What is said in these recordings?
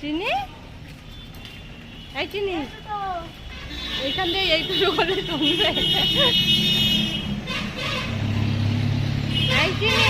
চিনি? এই চিনি। এইখান দিয়ে এইটুকু করে তুমি এই চিনি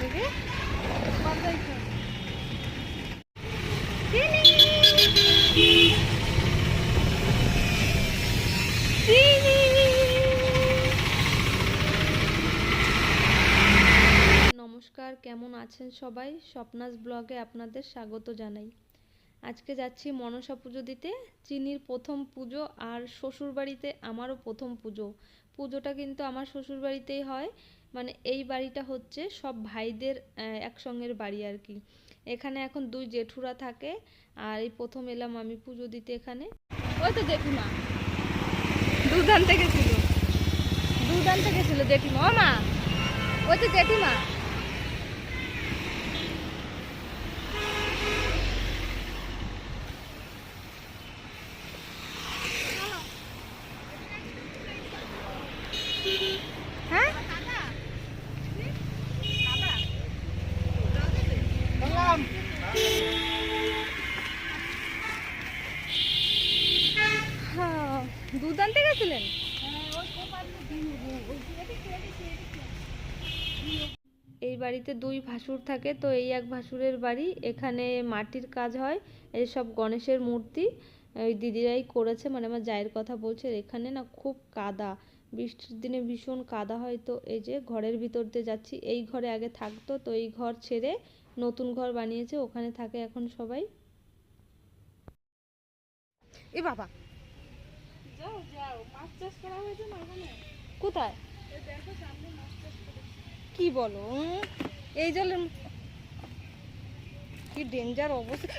দেখি নমস্কার কেমন আছেন সবাই? স্বপ্নাস ব্লগে আপনাদের স্বাগত জানাই। আজকে যাচ্ছি মনসা পুজো দিতে। চিনির প্রথম পুজো আর শ্বশুর বাড়িতে আমারও প্রথম পুজো। পুজোটা কিন্তু আমার শ্বশুর বাড়িতেই হয়। মানে এই বাড়িটা হচ্ছে সব ভাইদের একসঙ্গের বাড়ি আর কি। এখানে এখন দুই জেঠুরা থাকে আর এই প্রথম এলাম আমি পুজো দিতে এখানে। ওই তো জেঠিমা। দুধ আনতে গেছিল দুধ আনতে গেছিল জেঠিমা। ও মা, ওই তো জেঠিমা হ্যাঁ হ্যাঁ, দুধ আনতে গেছিলেন এই বাড়িতে দুই ভাসুর থাকে তো এই এক ভাসুরের বাড়ি। এখানে মাটির কাজ হয় এই সব গণেশের মূর্তি। ওই দিদিরাই করেছে মানে আমার জায়ের কথা বলছে এখানে না খুব কাদা। বৃষ্টির দিনে ভীষণ কাদা হয় তো এই যে ঘরের ভিতর দিয়ে যাচ্ছি। এই ঘরে আগে থাকতো তো এই ঘর ছেড়ে নতুন ঘর বানিয়েছে ওখানে থাকে এখন সবাই। এ বাবা। যাও যাও মাছ চাষ করা হয়েছে না ওখানে? কোথায়? এই দেখো সামনে মাছ চাষ কি বলো? এই জলের কি ডেঞ্জার অবস্থা।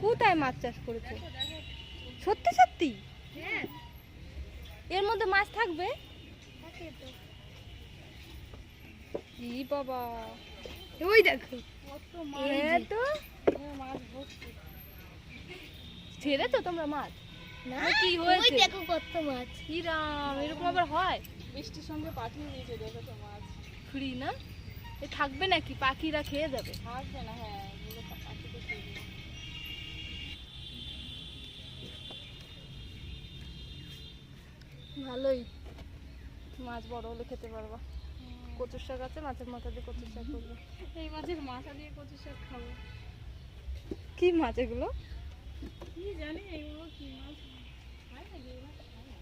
কোথায় মাছ চাষ করেছে? সত্যি সত্যি? হ্যাঁ। এর মধ্যে মাছ থাকবে? ই বাবা। ওই দেখো। হ্যাঁ, ছেড়েছো তোমরা মাছ? না? কি হয়েছে? দেখো কত মাছ। কি রাম এরকম আবার হয়? বৃষ্টির সঙ্গে পাঠিয়ে দিয়েছে দেখো তো মাছ। ফ্রি না? এ থাকবে নাকি? পাখিরা খেয়ে যাবে। থাকবে না হ্যাঁ এগুলো পাখিতে খেয়ে। ভালোই। মাছ বড় হলে খেতে পারবা। কচুর শাক আছে মাছের মাথা দিয়ে কচুর শাক করব। এই মাছের মাথা দিয়ে কচুর শাক খাব। কি মাছ এগুলো? কি জানি এগুলো কি মাছ খায় নাকি এগুলো খায় না।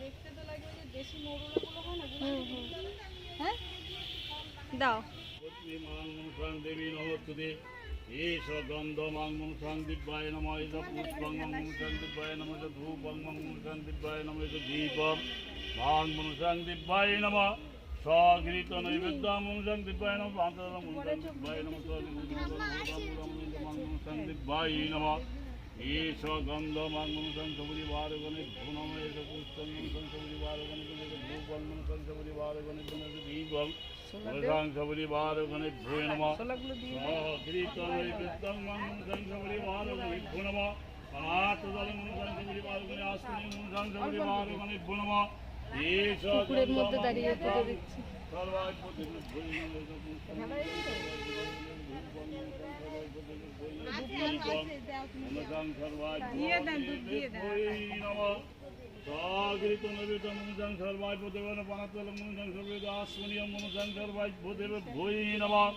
দেখতে তো লাগে ওই যে দেশি মৌরলাগুলো হয় না হুম হুম হ্যাঁ দাও। মাং দেবী নমস্তুতে এষ গন্ধ মাং মনসাং দিব্যায় নম এষ পুষ্পং মাং মনসাং দিব্যায় নম এষ ধূপং মাং মনসাং দিব্যায় নম এষ দীপম মাং মনসাং দিব্যায় নম স্বগৃহীত নৈবেদ্যং মনসাং দিব্যায় নম পান্তরং মনসাং দিব্যায় নম মাং মনসাং দিব্যায় নম এষ গন্ধ মাং মনসাং সপরিবারগণে ধূনম এষ পুষ্পং মনসাং সপরিবারগণে ধূপং মনসাং সপরিবারগণে দীপং পুকুরের মধ্যে দাঁড়িয়ে পুজো দিচ্ছি। নবিত মনুজং সর্বাই প্রদেবন পানাতল মনুজং সর্বেদ আসমনীয় মনুজং সর্বাই প্রদেব ভৈ নমঃ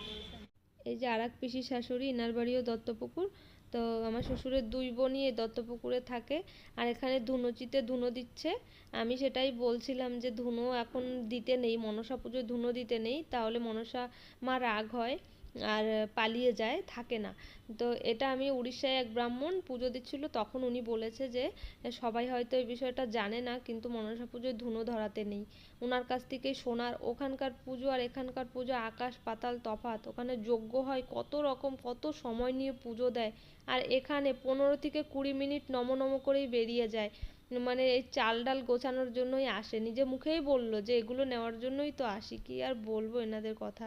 এই যে আর এক পিসি শাশুড়ি ইনার বাড়িও দত্তপুকুর। তো আমার শ্বশুরের দুই বোনই এই দত্তপুকুরে থাকে, আর এখানে ধুনোচিতে ধুনো দিচ্ছে। আমি সেটাই বলছিলাম যে ধুনো এখন দিতে নেই, মনসা পুজোয় ধুনো দিতে নেই, তাহলে মনসা মা রাগ হয়। আর পালিয়ে যায়, থাকে না। তো এটা আমি উড়িষ্যায় এক ব্রাহ্মণ পুজো দিচ্ছিল, তখন উনি বলেছে যে, সবাই হয়তো এই বিষয়টা জানে না, কিন্তু মনসা পুজোয় ধুনো ধরাতে নেই। ওনার কাছ থেকে সোনার ওখানকার পুজো আর এখানকার পুজো, আকাশ, পাতাল, তফাৎ। ওখানে যজ্ঞ হয় কত রকম, কত সময় নিয়ে পুজো দেয়। আর এখানে পনেরো থেকে কুড়ি মিনিট নম নম করেই বেরিয়ে যায়। মানে এই চাল ডাল গোছানোর জন্যই আসে। নিজে মুখেই বলল যে, এগুলো নেওয়ার জন্যই তো আসি, কি আর বলব এনাদের কথা?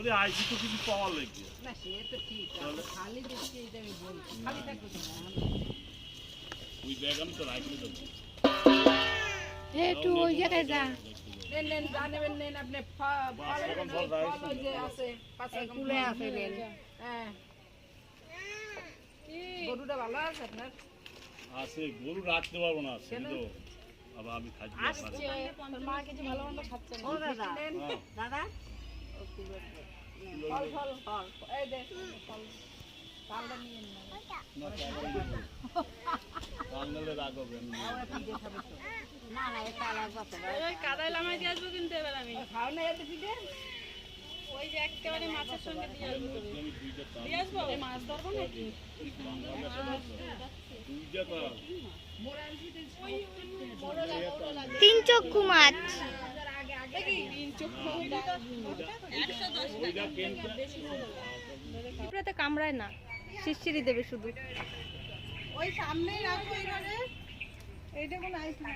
ওরে আইসি তো কিছু পাওয়ার লেগে না সে তো ঠিক তাহলে? খালি দেখছি এটা আমি বলছি খালি থাকবে তো না। ওই ব্যাগ আমি তো রাখলে দেবো একটু ওই জায়গায় যা নেন নেন যা নেবেন নেন আপনি ফ- পাঁচ ফল রকম নেন, ফল ওই রাইস ফল ওই যে আছে পাঁচ রকম কুলে ফল আছে নেন। নেন। হ্যাঁ গরুটা ভালো আছে আপনার আছে গরু রাখতে পারব না সেটা তো আবার আমি খাচ্ছি আসছে তোর মা কিছু ভালো মন্দ খাচ্ছে না ও দাদা দাদা ফল ফল ফল এই দেখ ফল কাদাই লামাই দিয়ে আসব কিন্তু এবার আমি। খাও না এত পিঠে যে একেবারে মাছের সঙ্গে দিয়ে আসব। দিয়ে মাছ ধরবো নাকি? তিন চক্ষু মাছ। পিঁপড়াতে কামড়ায় না শিরশিরি দেবে শুধু। ওই সামনেই রাখো এইভাবে এইটা কোনো আইস না।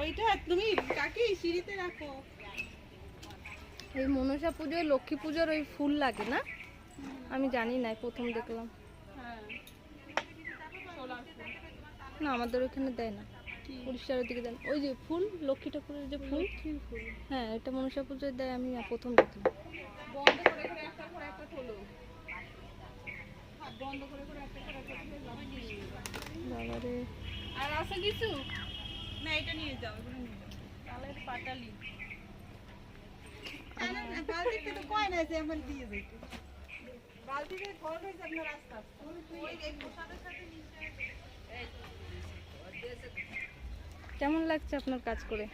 ওইটা তুমি কাকি সিঁড়িতে রাখো। এই মনসা পুজোয় লক্ষ্মী পুজোর ওই ফুল লাগে না? আমি জানি না প্রথম দেখলাম। হ্যাঁ না আমাদের ওখানে দেয় না। উড়িষ্যার ওদিকে দেন ওই যে ফুল লক্ষ্মী ঠাকুরের যে ফুল? হ্যাঁ এটা মনসা পুজোয় দেয় আমি প্রথম দেখলাম। বাবারে। আর আছে কিছু? না এটা নিয়ে যাও এগুলো নিয়ে যাও। তাহলে পাটালি। কেমন লাগছে আপনার কাজ করে?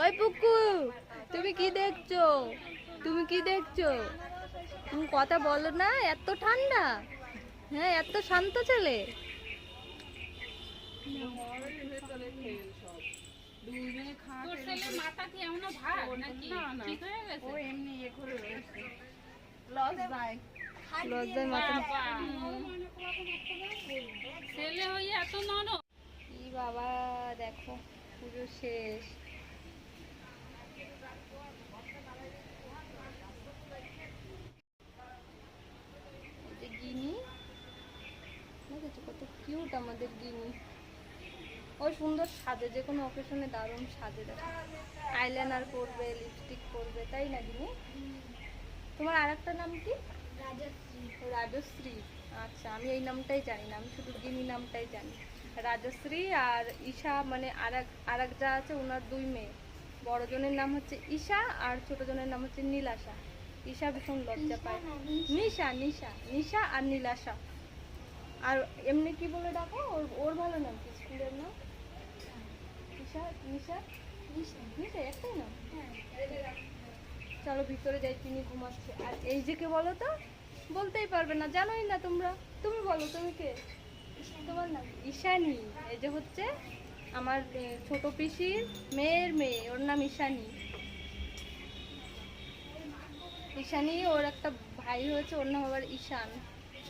ওই পুকু, তুমি কি দেখছ? তুমি কি দেখছ? তুমি কথা বলো না, এত ঠান্ডা। হ্যাঁ এত শান্ত ছেলে। তোর ছেলের মাথা কি এমন ভাগ নাকি ঠিক হয়ে গেছে? ও এমনি ইয়ে করে রয়েছে। লস যায় লজ্জায় মাথা ছেলে হয়ে এত নরম। কি বাবা দেখো পুজো শেষ। গিনি। দেখেছ কত কিউট আমাদের গিনি। ওই সুন্দর সাজে যে কোনো অকেশনে দারুণ সাজে দেখো আইলাইনার করবে লিপস্টিক করবে তাই না গিনি তোমার আর একটা নাম কি? রাজশ্রী। আচ্ছা আমি এই নামটাই জানি না আমি শুধু গিনি নামটাই জানি। রাজশ্রী আর ঈশা মানে আর এক যা আছে ওনার দুই মেয়ে। বড় জনের নাম হচ্ছে ঈশা আর ছোট জনের নাম হচ্ছে নীলাশা। ঈশা ভীষণ লজ্জা পায়। নিশা নিশা নিশা আর নীলাশা। আর এমনি কি বলে ডাকো? ওর ওর ভালো নাম কি? স্কুলের নাম? ঈশা নিশা? নিশা একটাই নাম চলো ভিতরে যাই তিনি ঘুমাচ্ছে। আর এই যে কে বলো তো? বলতেই পারবে না জানোই না তোমরা। তুমি বলো তুমি কে? তোমার নাম ঈশানী। এই যে হচ্ছে আমার ছোট পিসির মেয়ের মেয়ে ওর নাম ঈশানী। ঈশানি ওর একটা ভাই হয়েছে ওর নাম আবার ঈশান।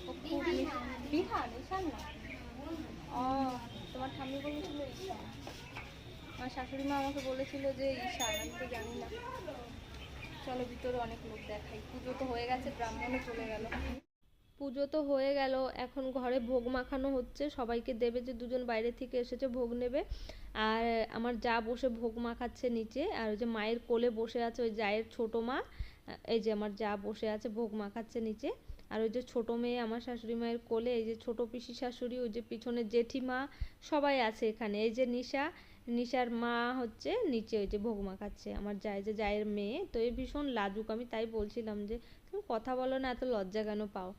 ও খুব বিহান ঈশান না? ও তোমার ঠাম্মি বলেছিল ঈশান। আমার শাশুড়ি মা আমাকে বলেছিল যে ঈশান আমি তো জানি না। চলো ভিতরে অনেক লোক দেখাই। পুজো তো হয়ে গেছে, ব্রাহ্মণও চলে গেল। পুজো তো হয়ে গেল, এখন ঘরে ভোগ মাখানো হচ্ছে। সবাইকে দেবে যে দুজন বাইরে থেকে এসেছে, ভোগ নেবে। আর আমার যা বসে ভোগ মাখাচ্ছে নিচে, আর ওই যে মায়ের কোলে বসে আছে ওই জায়ের ছোট মা, এই যে আমার যা বসে আছে ভোগ মাখাচ্ছে নিচে। আর ওই যে ছোট মেয়ে আমার শাশুড়ি মায়ের কোলে, এই যে ছোট পিসি শাশুড়ি, ওই যে পিছনে জেঠিমা, সবাই আছে এখানে। এই যে নিশা নিশার মা হচ্ছে নিচে ওই যে ভোগ মাখাচ্ছে, আমার যায় যে জায়ের মেয়ে, তো এই ভীষণ লাজুক, আমি তাই বলছিলাম যে তুমি কথা বলো না, এত লজ্জা কেন পাও?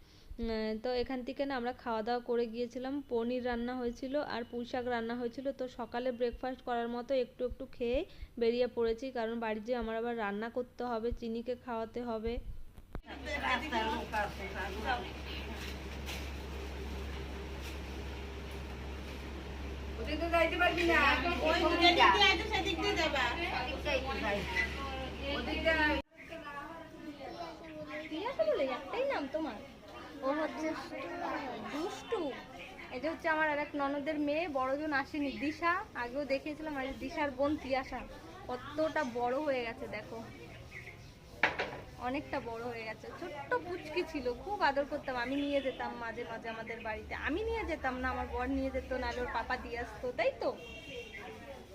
তো এখান থেকে না আমরা খাওয়া দাওয়া করে গিয়েছিলাম, পনির রান্না হয়েছিল আর পুঁই শাক রান্না হয়েছিল, তো সকালে ব্রেকফাস্ট করার মতো একটু একটু খেয়ে বেরিয়ে পড়েছি, কারণ বাড়িতে আমার আবার রান্না করতে হবে, চিনিকে খাওয়াতে হবে। একটাই নাম তোমার ও হচ্ছে দুষ্টু এটা হচ্ছে আমার আর এক ননদের মেয়ে, বড়জন আসেনি। দিশা, আগেও দেখিয়েছিলাম আর দিশার বোন তিয়াশা। কতটা বড় হয়ে গেছে, দেখো। অনেকটা বড় হয়ে গেছে। ছোট্ট পুচকি ছিল, খুব আদর করতাম। আমি নিয়ে যেতাম মাঝে মাঝে আমাদের বাড়িতে। আমি নিয়ে যেতাম না, আমার বর নিয়ে যেত, নাহলে ওর পাপা দিয়ে আসতো, তাই তো?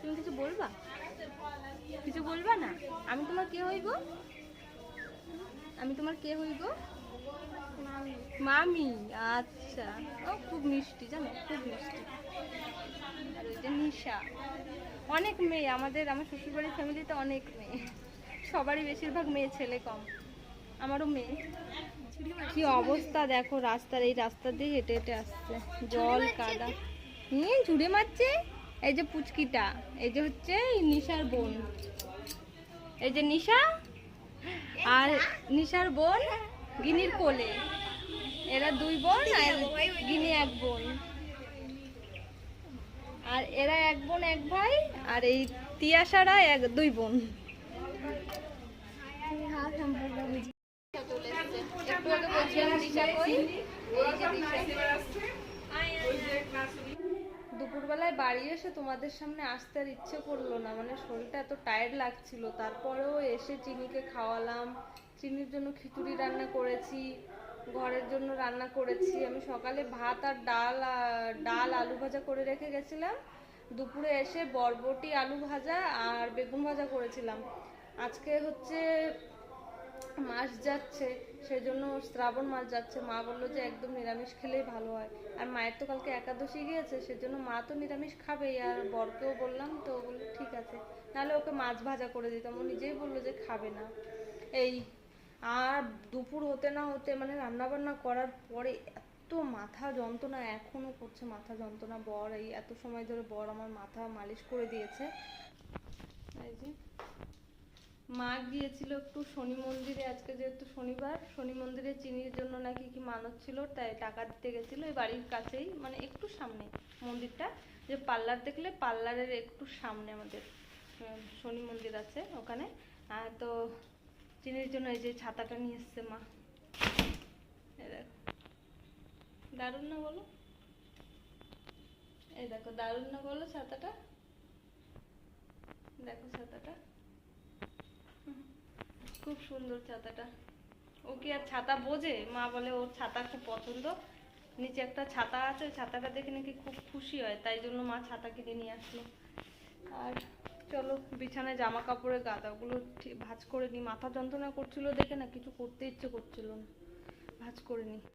তুমি কিছু বলবা? কিছু বলবা না? আমি তোমার কে হইব? আমি তোমার কে হইব? মামি। আচ্ছা। ও, খুব মিষ্টি, জানো? খুব মিষ্টি। আর ওই যে নিশা। অনেক মেয়ে, আমাদের, আমার শ্বশুরবাড়ির ফ্যামিলিতে অনেক মেয়ে। সবারই বেশিরভাগ মেয়ে ছেলে কম। আমারও মেয়ে। কি অবস্থা দেখো রাস্তার এই রাস্তা দিয়ে হেঁটে হেঁটে আসছে। জল কাদা। হুম ঝুড়ে মারছে? এই যে পুচকিটা এই যে হচ্ছে নিশার বোন। এই যে নিশা আর নিশার বোন গিনির কোলে। এরা দুই বোন আর গিনি এক বোন। আর এরা এক বোন এক ভাই আর এই তিয়াসারা এক দুই বোন। দুপুরবেলায় বাড়ি এসে তোমাদের সামনে আসতে আর ইচ্ছে করল না মানে শরীরটা এত টায়ার্ড লাগছিল। তারপরেও এসে চিনিকে খাওয়ালাম, চিনির জন্য খিচুড়ি রান্না করেছি, ঘরের জন্য রান্না করেছি। আমি সকালে ভাত আর ডাল ডাল আলু ভাজা করে রেখে গেছিলাম। দুপুরে এসে বরবটি, আলু ভাজা আর বেগুন ভাজা করেছিলাম। আজকে হচ্ছে মাস যাচ্ছে, সেজন্য শ্রাবণ মাস যাচ্ছে। মা বলল যে একদম নিরামিষ খেলেই ভালো হয়। আর মায়ের তো কালকে একাদশী গিয়েছে, সেজন্য মা তো নিরামিষ খাবেই। আর বরকেও বললাম তো বলল, ঠিক আছে। নাহলে ওকে মাছ ভাজা করে দিতাম। ও নিজেই বলল যে খাবে না। এই আর দুপুর হতে না হতে মানে রান্না বান্না করার পরে এত মাথা যন্ত্রণা, এখনও করছে মাথা যন্ত্রণা। বর এই এত সময় ধরে বর আমার মাথা মালিশ করে দিয়েছে। এই যে মা গিয়েছিল একটু শনি মন্দিরে, আজকে যেহেতু শনিবার, শনি মন্দিরে চিনির জন্য নাকি কি মানত ছিল, তাই টাকা দিতে গেছিল এই বাড়ির কাছেই মানে একটু সামনে মন্দিরটা, যে পার্লার দেখলে পার্লারের একটু সামনে আমাদের শনি মন্দির আছে ওখানে। আর তো চিনির জন্য এই যে ছাতাটা নিয়ে এসছে মা। দেখো। দারুণ না বলো? এই দেখো, দারুণ না বলো ছাতাটা? দেখো ছাতাটা। খুব সুন্দর ছাতাটা। ও কি আর ছাতা বোঝে? মা বলে, ওর ছাতা খুব পছন্দ। নিচে একটা ছাতা আছে ছাতাটা দেখে নাকি খুব খুশি হয়, তাই জন্য মা ছাতা কিনে নিয়ে আসলো। আর চলো, বিছানায় জামা কাপড়ের গাদাগুলো ভাঁজ করে নি। মাথা যন্ত্রণা করছিল দেখে না, কিছু করতে ইচ্ছে করছিল না। ভাঁজ করে নি।